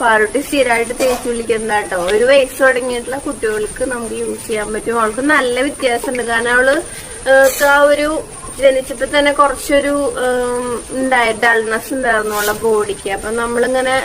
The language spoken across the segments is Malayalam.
പാറുട്ടി സ്ഥിരമായിട്ട് തേച്ച് വിളിക്കുന്ന കേട്ടോ. ഒരു വയസ്സ് തുടങ്ങിയിട്ടുള്ള കുട്ടികൾക്ക് നമുക്ക് യൂസ് ചെയ്യാൻ പറ്റും. അവൾക്ക് നല്ല വ്യത്യാസമുണ്ട്. കാരണം അവൾ ആ ഒരു ജനിച്ചപ്പോ തന്നെ കുറച്ചൊരു ഉണ്ടായ ഡൾനെസ് ഉണ്ടായിരുന്നു അവളുടെ ബോഡിക്ക് അപ്പൊ നമ്മളിങ്ങനെ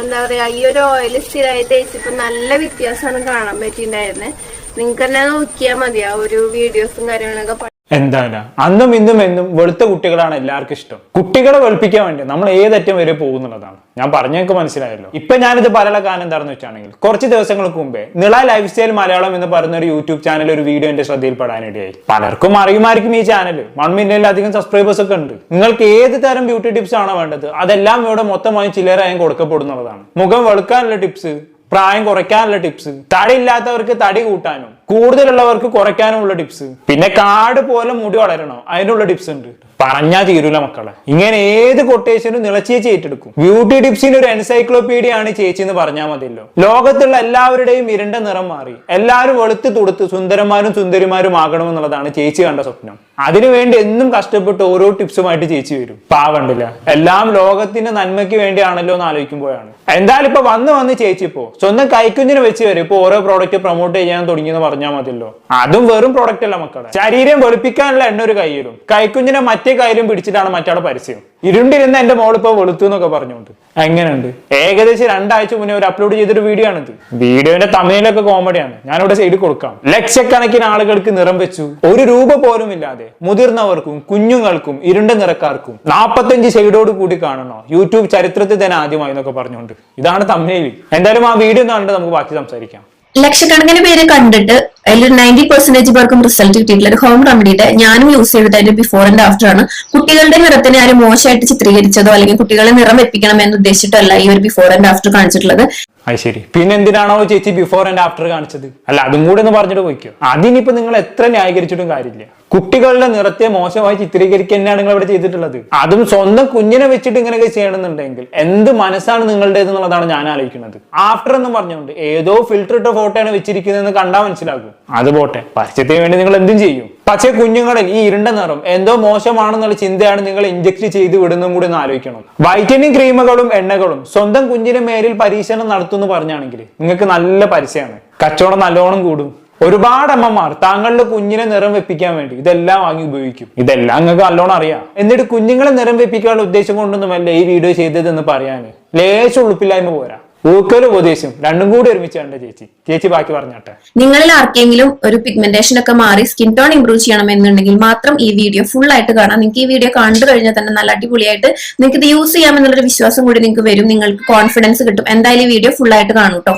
എന്താ പറയാ ഈ ഒരു ഓയിൽ സ്ഥിരമായി തേച്ചപ്പോ നല്ല വ്യത്യാസമാണ് കാണാൻ പറ്റിയിട്ടുണ്ടായിരുന്നത് നിങ്ങൾക്ക് തന്നെ നോക്കിയാൽ മതി. ആ ഒരു വീഡിയോസും കാര്യങ്ങളൊക്കെ എന്തായാലും അന്നും ഇന്നും എന്നും വെളുത്ത കുട്ടികളാണ് എല്ലാവർക്കും ഇഷ്ടം. കുട്ടികളെ വെളുപ്പിക്കാൻ വേണ്ടി നമ്മൾ ഏതറ്റം വരെ പോകുന്നുള്ളതാണ്. ഞാൻ പറഞ്ഞേക്ക് മനസ്സിലായല്ലോ. ഇപ്പൊ ഞാനിത് പറയാനുള്ള കാരണം എന്താണെന്ന് വെച്ചാണെങ്കിൽ കുറച്ച് ദിവസങ്ങൾക്ക് മുമ്പേ നിള ലൈഫ് സ്റ്റൈൽ മലയാളം എന്ന് പറയുന്ന ഒരു യൂട്യൂബ് ചാനൽ ഒരു വീഡിയോ എന്റെ ശ്രദ്ധയിൽപ്പെടാനിടയായി. പലർക്കും അറിയുമായിരിക്കും ഈ ചാനൽ വൺ മില്യണിലധികം സബ്സ്ക്രൈബേഴ്സ് ഒക്കെ ഉണ്ട്. നിങ്ങൾക്ക് ഏത് തരം ബ്യൂട്ടി ടിപ്സ് ആണോ വേണ്ടത് അതെല്ലാം ഇവിടെ മൊത്തമായി ചില്ലറായും കൊടുക്കപ്പെടുന്നതാണ് മുഖം വെളുക്കാനുള്ള ടിപ്സ് പ്രായം കുറയ്ക്കാനുള്ള ടിപ്സ് തടി ഇല്ലാത്തവർക്ക് തടി കൂട്ടാനും കൂടുതലുള്ളവർക്ക് കുറയ്ക്കാനുമുള്ള ടിപ്സ്. പിന്നെ കാട് പോലെ മുടി വളരണോ. അതിനുള്ള ടിപ്സ് ഉണ്ട്. പറഞ്ഞാൽ തീരൂല മക്കളെ. ഇങ്ങനെ ഏത് കൊട്ടേഷനും നിളച്ചേച്ചി ഏറ്റെടുക്കും ബ്യൂട്ടി ടിപ്സിന് ഒരു എൻസൈക്ലോപീഡിയ ആണ് ചേച്ചി എന്ന് പറഞ്ഞാൽ മതിയല്ലോ. ലോകത്തുള്ള എല്ലാവരുടെയും ഇരണ്ട നിറം മാറി. എല്ലാവരും വെളുത്ത് തുടുത്ത് സുന്ദരന്മാരും സുന്ദരിമാരും ആകണമെന്നുള്ളതാണ് ചേച്ചി കണ്ട സ്വപ്നം. അതിനുവേണ്ടി എന്നും കഷ്ടപ്പെട്ട് ഓരോ ടിപ്സുമായിട്ട് ചേച്ചി വരും. പാവണ്ടില്ല എല്ലാം ലോകത്തിന്റെ നന്മയ്ക്ക് വേണ്ടിയാണല്ലോ എന്ന് ആലോചിക്കുമ്പോഴാണ്. എന്തായാലും ഇപ്പൊ വന്ന് വന്ന് ചേച്ചി ഇപ്പോ സ്വന്തം കൈക്കുഞ്ഞിനെ വെച്ച് വരും. ഇപ്പൊ ഓരോ പ്രോഡക്റ്റ് പ്രൊമോട്ട് ചെയ്യാൻ തുടങ്ങിയെന്ന് പറഞ്ഞാൽ മതിയല്ലോ. അതും വെറും പ്രോഡക്റ്റ് അല്ല മക്കളെ. ശരീരം വെളുപ്പിക്കാനുള്ള എണ്ണ ഒരു കൈയിലും കൈക്കുഞ്ഞിനെ മറ്റേ കൈയിലും പിടിച്ചിട്ടാണ് മറ്റാളെ പരസ്യം. ഇരുണ്ടിരുന്ന എന്റെ മോളിപ്പോ ഇപ്പൊ വെളുത്തു എന്നൊക്കെ പറഞ്ഞുകൊണ്ട്. എങ്ങനെയുണ്ട്? ഏകദേശം രണ്ടാഴ്ച മുന്നേ ഒരു അപ്ലോഡ് ചെയ്തൊരു വീഡിയോ ആണിത്. വീഡിയോന്റെ തമിഴിലൊക്കെ കോമഡിയാണ് ഞാനിവിടെ സൈഡ് കൊടുക്കാം. ലക്ഷക്കണക്കിന് ആളുകൾക്ക് നിറം വെച്ചു. ഒരു രൂപ പോലും ഇല്ലാതെ മുതിർന്നവർക്കും കുഞ്ഞുങ്ങൾക്കും ഇരുണ്ട നിറക്കാർക്കും നാപ്പത്തഞ്ച് ഷെയ്ഡോട് കൂടി കാണണോ? യൂട്യൂബ് ചരിത്രത്തിൽ തന്നെ ആദ്യമായി എന്നൊക്കെ പറഞ്ഞുകൊണ്ട്. ഇതാണ് തമിഴിൽ എന്തായാലും ആ വീഡിയോ കണ്ടിട്ട് നമുക്ക് ബാക്കി സംസാരിക്കാം. ലക്ഷക്കണക്കിന് പേര് കണ്ടിട്ട് അതിൽ നയന്റി പെർസെന്റേജ് പേർക്കും റിസൾട്ട് കിട്ടിയിട്ടില്ല. ഒരു ഹോം റെമഡിയുടെ ഞാനും യൂസ് ചെയ്തിട്ട് അതിന്റെ ബിഫോർ ആൻഡ് ആഫ്റ്റർ ആണ്. കുട്ടികളുടെ നിറത്തിനെ ആരും മോശമായിട്ട് ചിത്രീകരിച്ചതോ അല്ലെങ്കിൽ കുട്ടികളെ നിറം എപ്പിക്കണം എന്ന് ഉദ്ദേശിച്ചിട്ടല്ല ഈ ഒരു ബിഫോർ ആൻഡ് ആഫ്റ്റർ കാണിച്ചിട്ടുള്ളത്. അത് ശരി. പിന്നെ എന്തിനാണോ ചേച്ചി ബിഫോർ ആൻഡ് ആഫ്റ്റർ കാണിച്ചത്? അല്ല അതും കൂടെ ഒന്ന് പറഞ്ഞിട്ട് പോയിക്കോ. അതിനിപ്പോ നിങ്ങൾ എത്ര ന്യായീകരിച്ചിട്ടും കാര്യമില്ല. കുട്ടികളുടെ നിറത്തെ മോശമായി ചിത്രീകരിക്കുക തന്നെയാണ് നിങ്ങൾ ഇവിടെ ചെയ്തിട്ടുള്ളത്. അതും സ്വന്തം കുഞ്ഞിനെ വെച്ചിട്ട് ഇങ്ങനെയൊക്കെ ചെയ്യണമെന്നുണ്ടെങ്കിൽ എന്ത് മനസ്സാണ് നിങ്ങളുടേത് എന്നുള്ളതാണ് ഞാൻ ആലോചിക്കുന്നത്. ആഫ്റ്റർ എന്ന് പറഞ്ഞുകൊണ്ട് ഏതോ ഫിൽട്ടർ ഇട്ട ഫോട്ടോയാണ് വെച്ചിരിക്കുന്നതെന്ന് കണ്ടാൽ മനസ്സിലാകും. അത് പോട്ടെ പരസ്യത്തിന് വേണ്ടി നിങ്ങൾ എന്തും ചെയ്യും. പക്ഷേ കുഞ്ഞുങ്ങളിൽ ഈ ഇരുണ്ട നിറം എന്തോ മോശമാണെന്നുള്ള ചിന്തയാണ് നിങ്ങൾ ഇഞ്ചക്ട് ചെയ്ത് വിടുന്നതും കൂടി ഒന്ന് ആലോചിക്കണം. വൈറ്റനിങ് ക്രീമുകളും എണ്ണകളും സ്വന്തം കുഞ്ഞിന്റെ മേലിൽ പരീക്ഷണം നടത്തുന്നു പറഞ്ഞാണെങ്കിൽ നിങ്ങൾക്ക് നല്ല പരസ്യമാണ്. കച്ചവടം നല്ലോണം കൂടും. ഒരുപാട് അമ്മമാർ താങ്കളുടെ കുഞ്ഞിനെ നിറം വെപ്പിക്കാൻ വേണ്ടി ഇതെല്ലാം വാങ്ങി ഉപയോഗിക്കും. ഇതെല്ലാം നിങ്ങൾക്ക് നല്ലോണം അറിയാം. എന്നിട്ട് കുഞ്ഞുങ്ങളെ നിറം വെപ്പിക്കാനുള്ള ഉദ്ദേശം കൊണ്ടൊന്നുമല്ല ഈ വീഡിയോ ചെയ്തതെന്ന് പറയാൻ ലേശം ഉളുപ്പില്ലായ്മ പോരാ. ഊക്കലും ഉപദേശം രണ്ടും കൂടി ഒരുമിച്ച് ചേച്ചി. ചേച്ചി ബാക്കി പറഞ്ഞാട്ടെ. നിങ്ങളിൽ ആർക്കെങ്കിലും ഒരു പിഗ്മെന്റേഷൻ ഒക്കെ മാറി സ്കിൻ ടോൺ ഇംപ്രൂവ് ചെയ്യണം എന്നുണ്ടെങ്കിൽ മാത്രം ഈ വീഡിയോ ഫുൾ ആയിട്ട് കാണാം. നിങ്ങൾക്ക് ഈ വീഡിയോ കണ്ടു കഴിഞ്ഞാൽ തന്നെ നല്ല അടിപൊളിയായിട്ട് നിങ്ങൾക്ക് ഇത് യൂസ് ചെയ്യാമെന്നുള്ളൊരു വിശ്വാസം കൂടി നിങ്ങൾക്ക് വരും. നിങ്ങൾക്ക് കോൺഫിഡൻസ് കിട്ടും. എന്തായാലും ഈ വീഡിയോ ഫുൾ ആയിട്ട് കാണൂ കേട്ടോ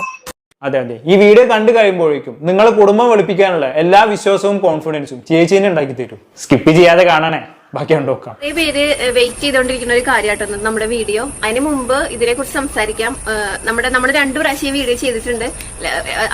അതെ അതെ. ഈ വീഡിയോ കണ്ടു കഴിയുമ്പോഴേക്കും നിങ്ങളെ കുടുംബം വെളുപ്പിക്കാനുള്ള എല്ലാ വിശ്വാസവും കോൺഫിഡൻസും ചേച്ചീനെ ഉണ്ടാക്കി തരും സ്കിപ്പ് ചെയ്യാതെ കാണണേ. ബാക്കി നോക്കാം. പേര് വെയിറ്റ് ചെയ്തോണ്ടിരിക്കുന്ന ഒരു കാര്യമായിട്ടൊന്നും നമ്മുടെ വീഡിയോ. അതിന് മുമ്പ് ഇതിനെ കുറിച്ച് സംസാരിക്കാം നമ്മുടെ നമ്മൾ രണ്ടു പ്രാവശ്യം വീഡിയോ ചെയ്തിട്ടുണ്ട്.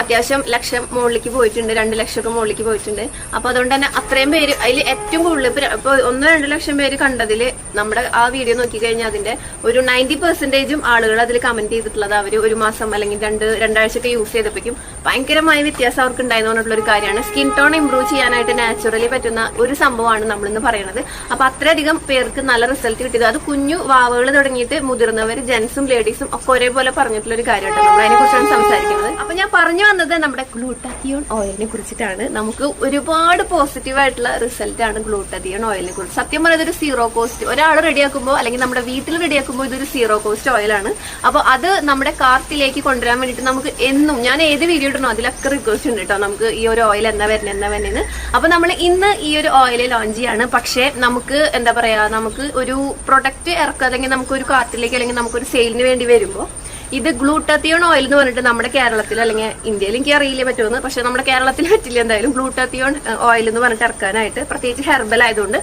അത്യാവശ്യം ലക്ഷം മുകളിലേക്ക് പോയിട്ടുണ്ട് രണ്ട് ലക്ഷമൊക്കെ മുകളിലേക്ക് പോയിട്ടുണ്ട്. അപ്പൊ അതുകൊണ്ട് തന്നെ അത്രയും പേര് അതിൽ ഏറ്റവും കൂടുതൽ ഇപ്പൊ ഒന്നോ രണ്ടു ലക്ഷം പേര് കണ്ടതിൽ നമ്മുടെ ആ വീഡിയോ നോക്കി കഴിഞ്ഞാൽ അതിന്റെ ഒരു നയന്റി പെർസെന്റേജും ആളുകൾ അതിൽ കമന്റ് ചെയ്തിട്ടുള്ളത് അവർ ഒരു മാസം അല്ലെങ്കിൽ രണ്ട് രണ്ടാഴ്ച ഒക്കെ യൂസ് ചെയ്തപ്പോഴേക്കും ഭയങ്കരമായ വ്യത്യാസം അവർക്ക് ഉണ്ടായെന്ന് പറഞ്ഞിട്ടുള്ള ഒരു കാര്യമാണ്. സ്കിൻ ടോൺ ഇംപ്രൂവ് ചെയ്യാനായിട്ട് നാച്ചുറലി പറ്റുന്ന ഒരു സംഭവമാണ് നമ്മളിന്ന് പറയുന്നത് അപ്പൊ അത്രയധികം പേർക്ക് നല്ല റിസൾട്ട് കിട്ടിയത്. അത് കുഞ്ഞു വാവകൾ തുടങ്ങിയിട്ട് മുതിർന്നവർ ജെൻസും ലേഡീസും ഒക്കെ ഒരേപോലെ പറഞ്ഞിട്ടുള്ള ഒരു കാര്യമാണ് നമ്മൾ അതിനെ കുറിച്ചാണ് സംസാരിക്കുന്നത്. അപ്പൊ ഞാൻ പറഞ്ഞു വന്നത് നമ്മുടെ ഗ്ലൂട്ടാത്തിയോൺ ഓയിലിനെ കുറിച്ചിട്ടാണ്. നമുക്ക് ഒരുപാട് പോസിറ്റീവ് ആയിട്ടുള്ള റിസൾട്ട് ആണ് ഗ്ലൂട്ടാത്തിയോൺ ഓയിലിനെ കുറിച്ച്. സത്യം പറഞ്ഞത് ഒരു സീറോ കോസ്റ്റ് ഒരാൾ റെഡിയാക്കുമ്പോൾ അല്ലെങ്കിൽ നമ്മുടെ വീട്ടിൽ റെഡിയാക്കുമ്പോൾ ഇതൊരു സീറോ കോസ്റ്റ് ഓയിലാണ് അപ്പൊ അത് നമ്മുടെ കാർട്ടിലേക്ക് കൊണ്ടുവരാൻ വേണ്ടിയിട്ട് നമുക്ക് എന്നും ഞാൻ ഏത് വീഡിയോ ഇടണോ അതിലൊക്കെ റിക്വസ്റ്റ് ഉണ്ട് കേട്ടോ നമുക്ക് ഈ ഒരു ഓയിൽ എന്താ വരുന്നത് എന്താ വരുന്നത് അപ്പൊ നമ്മൾ ഇന്ന് ഈ ഒരു ഓയിൽ ലോഞ്ച് ചെയ്യാണ്. പക്ഷേ നമുക്ക് എന്താ പറയാ നമുക്ക് ഒരു പ്രൊഡക്റ്റ് ഇറക്കുക അല്ലെങ്കിൽ നമുക്ക് ഒരു കാർട്ടിലേക്ക് അല്ലെങ്കിൽ നമുക്കൊരു സെയിലിന് വേണ്ടി വരുമ്പോൾ ഇത് ഗ്ലൂട്ടത്തിയോൺ ഓയിൽ എന്ന് പറഞ്ഞിട്ട് നമ്മുടെ കേരളത്തിൽ അല്ലെങ്കിൽ ഇന്ത്യയിൽ എനിക്ക് അറിയില്ല പറ്റുമെന്ന്. പക്ഷെ നമ്മുടെ കേരളത്തിൽ പറ്റില്ല എന്തായാലും ഗ്ലൂട്ടത്തിയോൺ ഓയിൽ എന്ന് പറഞ്ഞിട്ട് ഇറക്കാനായിട്ട് പ്രത്യേകിച്ച് ഹെർബൽ ആയതുകൊണ്ട്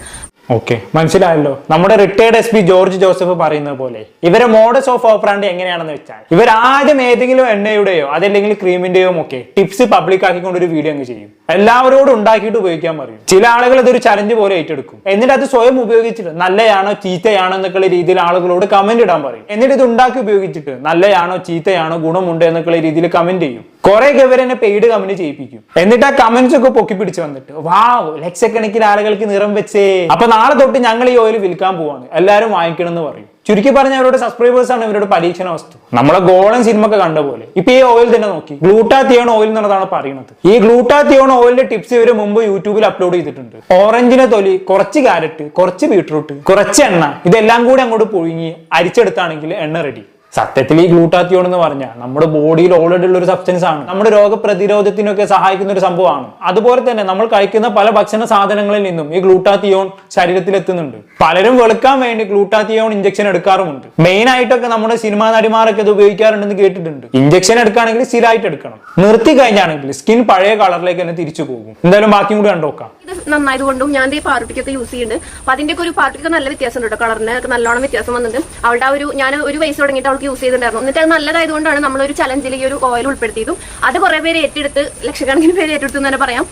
ഓക്കെ മനസ്സിലായല്ലോ. നമ്മുടെ retired S P George Joseph പറയുന്നത് പോലെ ഇവരെ മോഡസ് ഓഫ് ഓപ്പറാണ്ട് എങ്ങനെയാണെന്ന് വെച്ചാൽ ഇവർ ആദ്യം ഏതെങ്കിലും എണ്ണയുടെയോ അതല്ലെങ്കിൽ ക്രീമിന്റെയോ ഒക്കെ ടിപ്സ് പബ്ലിക് ആക്കിക്കൊണ്ട് ഒരു വീഡിയോ അങ്ങ് ചെയ്യും. എല്ലാവരോടും ഉണ്ടാക്കിയിട്ട് ഉപയോഗിക്കാൻ പറയും. ചില ആളുകൾ ഇതൊരു ചലഞ്ച് പോലെ ഏറ്റെടുക്കും. എന്നിട്ട് അത് സ്വയം ഉപയോഗിച്ചിട്ട് നല്ലയാണോ ചീത്തയാണോ എന്നൊക്കെയുള്ള രീതിയിൽ ആളുകളോട് കമന്റ് ഇടാൻ പറയും. എന്നിട്ട് ഇത് ഉണ്ടാക്കി ഉപയോഗിച്ചിട്ട് നല്ലയാണോ ചീത്തയാണോ ഗുണമുണ്ട് എന്നൊക്കെയുള്ള രീതിയിൽ കമന്റ് ചെയ്യും. കുറെ ഇവരെന്നെ പെയ്ഡ് കമന്റ് ചെയ്യിപ്പിക്കും. എന്നിട്ട് ആ കമന്റ്സ് ഒക്കെ പൊക്കി പിടിച്ച് വന്നിട്ട് വാവ് ലക്ഷക്കണക്കിന് ആളുകൾക്ക് നിറം വെച്ചേ. അപ്പൊ നാളെ തൊട്ട് ഞങ്ങൾ ഈ ഓയിൽ വിൽക്കാൻ പോവാണ്. എല്ലാവരും വാങ്ങിക്കണം എന്ന് പറയും. ചുരുക്കി പറഞ്ഞ അവരുടെ സബ്സ്ക്രൈബേഴ്സ് ആണ് ഇവരുടെ പരീക്ഷണ വസ്തു നമ്മളെ ഗോളൻ സിനിമ ഒക്കെ കണ്ട പോലെ. ഇപ്പൊ ഈ ഓയിൽ തന്നെ നോക്കി. ഗ്ലൂട്ടാത്തിയോൺ ഓയിൽ എന്നുള്ളതാണ് പറയുന്നത്. ഈ ഗ്ലൂട്ടാത്തിയോൺ ഓയിലിന്റെ ടിപ്സ് ഇവർ മുമ്പ് യൂട്യൂബിൽ അപ്ലോഡ് ചെയ്തിട്ടുണ്ട്. ഓറഞ്ചിന്റെ തൊലി കുറച്ച് ക്യാരറ്റ് കുറച്ച് ബീട്രൂട്ട് കുറച്ച് എണ്ണ ഇതെല്ലാം കൂടി അങ്ങോട്ട് പുഴുങ്ങി അരിച്ചെടുത്താണെങ്കിൽ എണ്ണ റെഡി സത്യത്തിൽ ഈ ഗ്ലൂട്ടാത്തിയോൺ എന്ന് പറഞ്ഞാൽ നമ്മുടെ ബോഡിയിൽ ഓൾറെഡി ഉള്ള ഒരു സബ്സ്റ്റൻസ് ആണ്. നമ്മുടെ രോഗപ്രതിരോധത്തിനൊക്കെ സഹായിക്കുന്ന ഒരു സംഭവമാണ്. അതുപോലെ തന്നെ നമ്മൾ കഴിക്കുന്ന പല ഭക്ഷണ സാധനങ്ങളിൽ നിന്നും ഈ ഗ്ലൂട്ടാത്തിയോൺ ശരീരത്തിൽ എത്തുന്നുണ്ട് പലരും വെളുക്കാൻ വേണ്ടി ഗ്ലൂട്ടാത്തിയോൺ ഇഞ്ചക്ഷൻ എടുക്കാറുമുണ്ട്. മെയിൻ ആയിട്ടൊക്കെ നമ്മുടെ സിനിമാ നടിമാരൊക്കെ ഇത് ഉപയോഗിക്കാറുണ്ടെന്ന് കേട്ടിട്ടുണ്ട്. ഇഞ്ചക്ഷൻ എടുക്കുകയാണെങ്കിൽ സ്ഥിരമായിട്ട് എടുക്കണം. നിർത്തി കഴിഞ്ഞാണെങ്കിൽ സ്കിൻ പഴയ കളറിലേക്ക് തന്നെ തിരിച്ചു പോകും. എന്തായാലും ബാക്കിയും കൂടി കണ്ടോക്കാം നന്നായതുകൊണ്ടും ഞാൻ ഈ പാർട്ടിക്കൊക്കെ യൂസ് ചെയ്യുന്നുണ്ട് അപ്പൊ അതിന്റെ ഒക്കെ ഒരു പാർട്ടിക്ക് നല്ല വ്യത്യാസം ഉണ്ട് കേട്ടോ കളറിന് നല്ലോണം വ്യത്യാസം വന്നിട്ടുണ്ട് അവളുടെ ഒരു ഞാൻ ഒരു വയസ്സ് തുടങ്ങിയിട്ട് അവൾക്ക് യൂസ് ചെയ്തിട്ടുണ്ടായിരുന്നു. എന്നിട്ട് അത് നല്ലതായതുകൊണ്ടാണ് നമ്മൾ ഒരു ചലഞ്ചിൽ ഈ ഒരു ഓയിൽ ഉൾപ്പെടുത്തിയതും. അത് കുറെ പേര് ഏറ്റെടുത്ത് ലക്ഷക്കണക്കിന് പേര് ഏറ്റെടുത്തു തന്നെ പറയാം.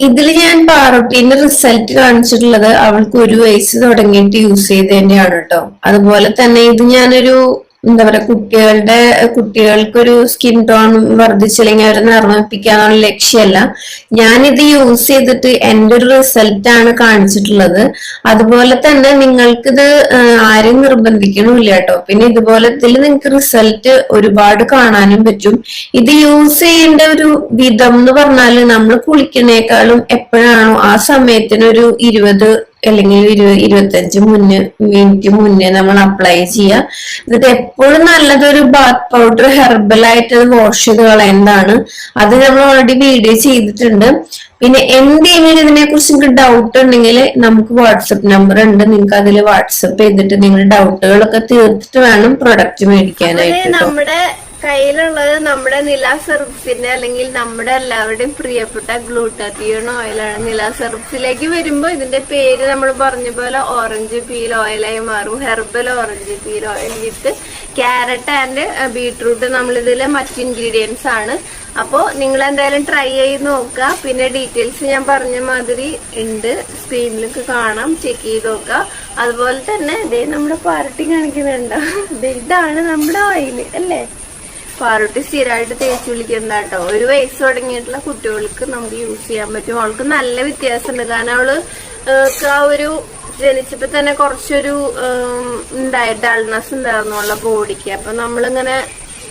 ഇതിൽ ഞാൻ പാറോട്ടീന്റെ റിസൾട്ട് കാണിച്ചിട്ടുള്ളത് അവൾക്ക് ഒരു വയസ്സ് തുടങ്ങിയിട്ട് യൂസ് ചെയ്ത് തന്നെയാണ് കേട്ടോ അതുപോലെ തന്നെ ഇത് ഞാനൊരു എന്താ പറയാ കുട്ടികളുടെ കുട്ടികൾക്കൊരു സ്കിൻ ടോൺ വർദ്ധിച്ചില്ലെങ്കിൽ അവരെ നിർമ്മിപ്പിക്കാനുള്ള ലക്ഷ്യമല്ല. ഞാനിത് യൂസ് ചെയ്തിട്ട് എന്റെ ഒരു ആണ് കാണിച്ചിട്ടുള്ളത്. അതുപോലെ തന്നെ നിങ്ങൾക്കിത് ആരും നിർബന്ധിക്കണമില്ല കേട്ടോ. പിന്നെ ഇതുപോലെ നിങ്ങൾക്ക് റിസൾട്ട് ഒരുപാട് കാണാനും പറ്റും. ഇത് യൂസ് ചെയ്യേണ്ട ഒരു വിധം എന്ന് പറഞ്ഞാൽ നമ്മൾ കുളിക്കുന്നേക്കാളും എപ്പോഴാണോ ആ സമയത്തിന് ഒരു ഇരുപത് അല്ലെങ്കിൽ ഇരുപത് ഇരുപത്തഞ്ച് മുന്നേ മിനിറ്റ് മുന്നേ നമ്മൾ അപ്ലൈ ചെയ്യുക. എന്നിട്ട് എപ്പോഴും നല്ലതൊരു ബാത്ത് പൗഡർ ഹെർബൽ ആയിട്ട് അത് വാഷ് ചെയ്ത് കളയുന്നതാണ്. അത് നമ്മൾ ഓൾറെഡി വീഡിയോ ചെയ്തിട്ടുണ്ട്. പിന്നെ എന്തെങ്കിലും ഇതിനെ കുറിച്ച് നിങ്ങൾക്ക് ഡൗട്ട് ഉണ്ടെങ്കിൽ നമുക്ക് വാട്സപ്പ് നമ്പർ ഉണ്ട്. നിങ്ങൾക്ക് അതിൽ വാട്സപ്പ് ചെയ്തിട്ട് നിങ്ങളുടെ ഡൗട്ടുകളൊക്കെ തീർത്തിട്ട് വേണം പ്രൊഡക്റ്റ് മേടിക്കാനായിട്ട് നമ്മുടെ കയ്യിലുള്ളത് നമ്മുടെ നില സെർഫിന്റെ അല്ലെങ്കിൽ നമ്മുടെ എല്ലാവരുടെയും പ്രിയപ്പെട്ട ഗ്ലൂട്ടാത്തിയോൺ ഓയിലാണ് നില സെർഫിലേക്ക് വരുമ്പോൾ ഇതിന്റെ പേര് നമ്മൾ പറഞ്ഞ പോലെ ഓറഞ്ച് പീൽ ഓയിലായി മാറും. Herbal orange peel oil with carrot and beetroot നമ്മൾ ഇതിലെ മറ്റ് ഇൻഗ്രീഡിയൻസ് ആണ്. അപ്പോൾ നിങ്ങൾ എന്തായാലും ട്രൈ ചെയ്ത് നോക്കുക. പിന്നെ ഡീറ്റെയിൽസ് ഞാൻ പറഞ്ഞ മാതിരി ഉണ്ട്. സ്ക്രീനിലേക്ക് കാണാം. ചെക്ക് ചെയ്ത് നോക്കുക. അതുപോലെ തന്നെ ഇതേ നമ്മുടെ പാർട്ടി കാണിക്കുന്നുണ്ടോ? ഇതാണ് നമ്മുടെ ഓയിൽ അല്ലേ? പാറുട്ടി സ്ഥിരമായിട്ട് തേച്ച് വിളിക്കുന്ന കേട്ടോ. ഒരു വയസ്സ് തുടങ്ങിയിട്ടുള്ള കുട്ടികൾക്ക് നമുക്ക് യൂസ് ചെയ്യാൻ പറ്റും. അവൾക്ക് നല്ല വ്യത്യാസമുണ്ട്. കാരണം അവൾ ആ ഒരു ജനിച്ചപ്പോ തന്നെ കുറച്ചൊരു ഉണ്ടായ ഡൾനെസ് ഉണ്ടായിരുന്നു അവളുടെ ബോഡിക്ക് അപ്പൊ നമ്മളിങ്ങനെ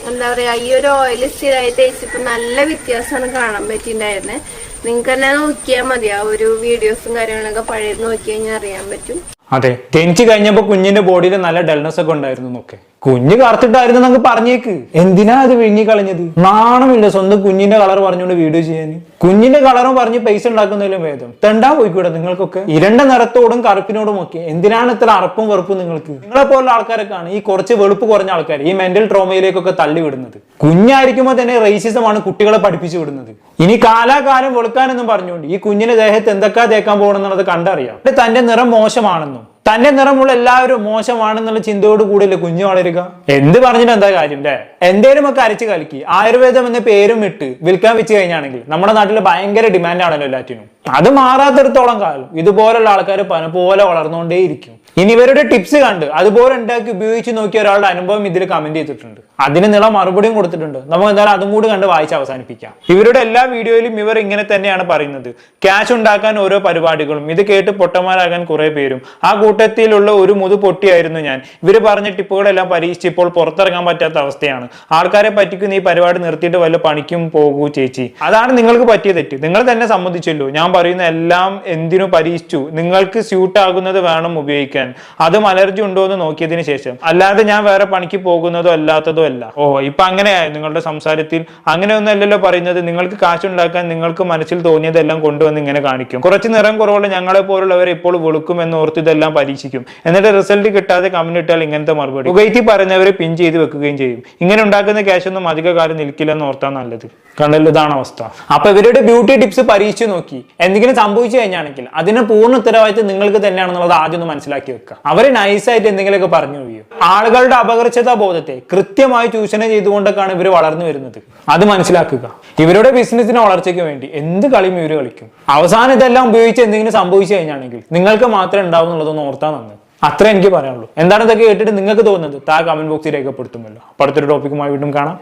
എന്താ പറയാ ഈ ഒരു ഓയിൽ സ്ഥിരമായി തേച്ചപ്പോ നല്ല വ്യത്യാസമാണ് കാണാൻ പറ്റിയിട്ടുണ്ടായിരുന്നത് നിങ്ങൾക്ക് തന്നെ നോക്കിയാൽ മതി. ആ ഒരു വീഡിയോസും കാര്യങ്ങളൊക്കെ പഴയത് നോക്കി കഴിഞ്ഞാൽ അറിയാൻ പറ്റും. അതെ. ജനിച്ചു കഴിഞ്ഞപ്പോ കുഞ്ഞിന്റെ ബോഡിയിൽ നല്ല ഡൾനെസ് ഒക്കെ ഉണ്ടായിരുന്നു എന്നൊക്കെ. കുഞ്ഞ് കറുത്തിട്ടായിരുന്നു നമുക്ക് പറഞ്ഞേക്ക്. എന്തിനാ അത് വിഴുങ്ങി കളഞ്ഞത്? നാണമില്ല സ്വന്തം കുഞ്ഞിന്റെ കളർ പറഞ്ഞുകൊണ്ട് വീഡിയോ ചെയ്യാൻ കുഞ്ഞിന്റെ കളറും പറഞ്ഞ് പൈസ ഉണ്ടാക്കുന്നതിലും ഭേദം. തെണ്ടാൻ പോയിക്കൂടെ നിങ്ങൾക്കൊക്കെ? ഇരണ്ട നിറത്തോടും കറുപ്പിനോടും ഒക്കെ. എന്തിനാണ് ഇത്ര അറപ്പും വെറുപ്പും നിങ്ങൾക്ക്? നിങ്ങളെ പോലുള്ള ആൾക്കാരൊക്കെയാണ് ഈ കുറച്ച് വെളുപ്പ് കുറഞ്ഞ ആൾക്കാർ ഈ മെന്റൽ ട്രോമയിലേക്കൊക്കെ തള്ളിവിടുന്നത്. കുഞ്ഞായിരിക്കുമ്പോൾ തന്നെ റേസിസമാണ് കുട്ടികളെ പഠിപ്പിച്ചു വിടുന്നത്. ഇനി കാലാകാലം വെളുക്കാനെന്നും പറഞ്ഞുകൊണ്ട് ഈ കുഞ്ഞിന്റെ ദേഹത്ത് എന്തൊക്കെ തേക്കാൻ പോകണമെന്നുള്ളത് കണ്ടറിയാം. തന്റെ നിറം മോശമാണെന്നും. തന്റെ നിറമുള്ള എല്ലാവരും മോശമാണെന്നുള്ള ചിന്തയോട് കൂടിയല്ലേ കുഞ്ഞു വളരുക? എന്ത് പറഞ്ഞിട്ട് എന്താ കാര്യം അല്ലേ എന്തേലും ഒക്കെ അരച്ച് കലക്കി ആയുർവേദം എന്ന പേരും ഇട്ട് വിൽക്കാൻ വെച്ച് കഴിഞ്ഞാണെങ്കിൽ നമ്മുടെ നാട്ടിൽ ഭയങ്കര ഡിമാൻഡ് ആണല്ലോ എല്ലാറ്റിനും. അത് മാറാത്തിടത്തോളം കാലം ഇതുപോലുള്ള ആൾക്കാർ പനപോലെ വളർന്നുകൊണ്ടേയിരിക്കും. ഇനി ഇവരുടെ ടിപ്സ് കണ്ട് അതുപോലെ ഉണ്ടാക്കി ഉപയോഗിച്ച് നോക്കിയ ഒരാളുടെ അനുഭവം ഇതിൽ കമന്റ് ചെയ്തിട്ടുണ്ട്. അതിന് നിള മറുപടിയും കൊടുത്തിട്ടുണ്ട്. നമുക്ക് എന്തായാലും അതും കൂടി കണ്ട് വായിച്ച് അവസാനിപ്പിക്കാം. ഇവരുടെ എല്ലാ വീഡിയോയിലും ഇവർ ഇങ്ങനെ തന്നെയാണ് പറയുന്നത്. ക്യാഷ് ഉണ്ടാക്കാൻ ഓരോ പരിപാടികളും. ഇത് കേട്ട് പൊട്ടന്മാരാകാൻ കുറെ പേരും. ആ കൂട്ടത്തിലുള്ള ഒരു മുതു പൊട്ടിയായിരുന്നു ഞാൻ. ഇവർ പറഞ്ഞ ടിപ്പുകളെല്ലാം പരീക്ഷിച്ച് ഇപ്പോൾ പുറത്തിറങ്ങാൻ പറ്റാത്ത അവസ്ഥയാണ്. ആൾക്കാരെ പറ്റിക്കുന്ന ഈ പരിപാടി നിർത്തിയിട്ട് വല്ല പണിക്കും പോകൂ ചേച്ചി. അതാണ് നിങ്ങൾക്ക് പറ്റിയ തെറ്റ്. നിങ്ങൾ തന്നെ സമ്മതിച്ചല്ലോ. ഞാൻ പറയുന്ന എല്ലാം എന്തിനു പരീക്ഷിച്ചു? നിങ്ങൾക്ക് സ്യൂട്ട് ആകുന്നത് വേണം ഉപയോഗിക്കാൻ. അതും അലർജി ഉണ്ടോ എന്ന് നോക്കിയതിന് ശേഷം. അല്ലാതെ ഞാൻ വേറെ പണിക്ക് പോകുന്നതോ അല്ലാത്തതോ അല്ല. ഓ ഇപ്പൊ അങ്ങനെയായി. നിങ്ങളുടെ സംസാരത്തിൽ അങ്ങനെയൊന്നും അല്ലല്ലോ പറയുന്നത്. നിങ്ങൾക്ക് കാശുണ്ടാക്കാൻ നിങ്ങൾക്ക് മനസ്സിൽ തോന്നിയതെല്ലാം കൊണ്ടുവന്ന് ഇങ്ങനെ കാണിക്കും. കുറച്ച് നിറം കുറവുള്ള ഞങ്ങളെ പോലുള്ളവരെ ഇപ്പോൾ വിളിക്കുമെന്ന് ഓർത്ത് ഇതെല്ലാം പരീക്ഷിക്കും. എന്നിട്ട് റിസൾട്ട് കിട്ടാതെ കമന്റ് ഇട്ടാൽ ഇങ്ങനത്തെ മറുപടി. ഉഗൈത്തി പറയുന്നവരെ പിൻ ചെയ്ത് വെക്കുകയും ചെയ്യും. ഇങ്ങനെ ഉണ്ടാക്കുന്ന ക്യാഷ് ഒന്നും അധിക കാലം നിൽക്കില്ലെന്ന് ഓർത്താൽ നല്ലത്. കണ്ടല്ലോ ഇതാണ് അവസ്ഥ. അപ്പൊ ഇവരുടെ ബ്യൂട്ടി ടിപ്സ് പരീക്ഷിച്ചു നോക്കി. എന്തെങ്കിലും സംഭവിച്ചു കഴിഞ്ഞാണെങ്കിൽ അതിന് പൂർണ ഉത്തരവാദിത്വം നിങ്ങൾക്ക് തന്നെയാണെന്നുള്ളത് ആദ്യം ഒന്ന് മനസ്സിലാക്കി വെക്കുക. അവർ നൈസായിട്ട് എന്തെങ്കിലുമൊക്കെ പറഞ്ഞു പോയോ ആളുകളുടെ അപകർഷതാ ബോധത്തെ കൃത്യമായി ചൂഷണം ചെയ്തുകൊണ്ടൊക്കെയാണ് ഇവർ വളർന്നു വരുന്നത്. അത് മനസ്സിലാക്കുക. ഇവരുടെ ബിസിനസിന്റെ വളർച്ചയ്ക്ക് വേണ്ടി എന്ത് കളിയും ഇവർ കളിക്കും. അവസാനം ഇതെല്ലാം ഉപയോഗിച്ച് എന്തെങ്കിലും സംഭവിച്ചു കഴിഞ്ഞാണെങ്കിൽ നിങ്ങൾക്ക് മാത്രമേ ഉണ്ടാവും എന്നുള്ളതൊന്ന് ഓർത്താൽ നന്ന്. അത്ര എനിക്ക് പറയാനുള്ളൂ. എന്താണ് ഇതൊക്കെ കേട്ടിട്ട് നിങ്ങൾക്ക് തോന്നുന്നത്? താ കമന്റ് ബോക്സിൽ രേഖപ്പെടുത്തുമല്ലോ. അടുത്തൊരു ടോപ്പിക്കുമായി വീണ്ടും കാണാം.